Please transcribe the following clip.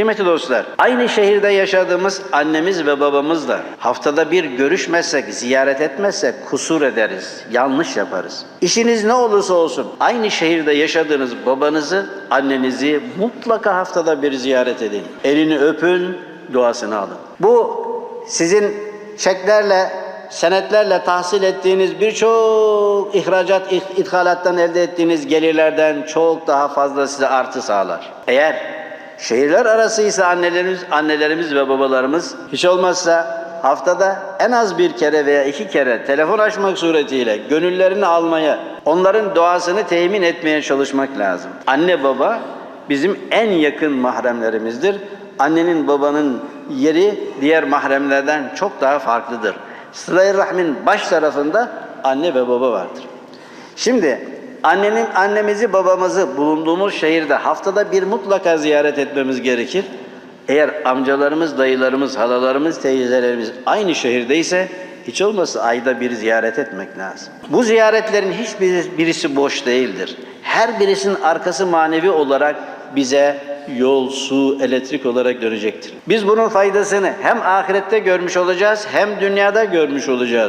Kıymetli dostlar, aynı şehirde yaşadığımız annemiz ve babamızla haftada bir görüşmezsek, ziyaret etmezsek kusur ederiz, yanlış yaparız. İşiniz ne olursa olsun aynı şehirde yaşadığınız babanızı, annenizi mutlaka haftada bir ziyaret edin. Elini öpün, duasını alın. Bu sizin çeklerle, senetlerle tahsil ettiğiniz birçok ihracat, ih- ithalattan elde ettiğiniz gelirlerden çok daha fazla size artı sağlar. Eğer şehirler arasıysa annelerimiz, annelerimiz ve babalarımız hiç olmazsa haftada en az bir kere veya iki kere telefon açmak suretiyle gönüllerini almaya, onların duasını temin etmeye çalışmak lazım. Anne baba bizim en yakın mahremlerimizdir. Annenin babanın yeri diğer mahremlerden çok daha farklıdır. Sıla-i Rahm'in baş tarafında anne ve baba vardır. Şimdi annenin annemizi babamızı bulunduğumuz şehirde haftada bir mutlaka ziyaret etmemiz gerekir. Eğer amcalarımız, dayılarımız, halalarımız, teyzelerimiz aynı şehirdeyse hiç olmazsa ayda bir ziyaret etmek lazım. Bu ziyaretlerin hiçbir birisi boş değildir. Her birisinin arkası manevi olarak bize yol, su, elektrik olarak dönecektir. Biz bunun faydasını hem ahirette görmüş olacağız hem dünyada görmüş olacağız.